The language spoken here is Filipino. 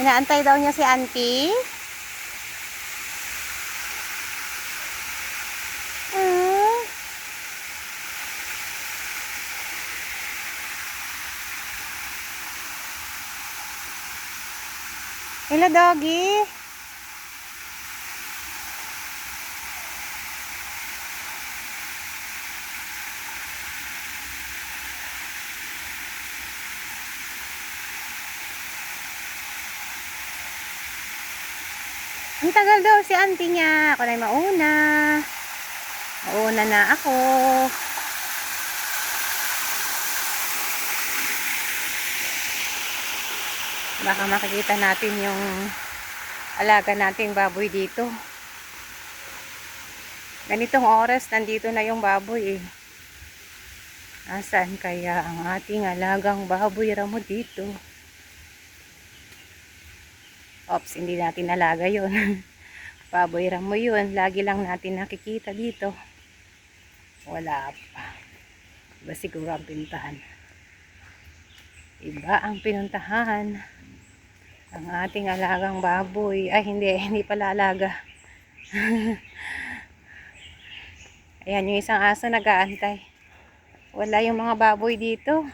Inaantay daw niya si auntie. Mm. Hello, doggy. Ang tagal daw si auntie niya. Ako na yung mauna. Mauna na ako. Baka makikita natin yung alaga nating baboy dito. Ganitong oras, nandito na yung baboy eh. Nasaan kaya ang ating alagang baboy ramo dito? Ops, hindi natin alaga yun. baboy ramo yun. Lagi lang natin nakikita dito. Wala pa. Iba siguro ang pinuntahan. Iba ang pinuntahan. Ang ating alagang baboy. Ay, hindi. Hindi pala alaga. Ayan, yung isang aso nag-aantay. Wala yung mga baboy dito.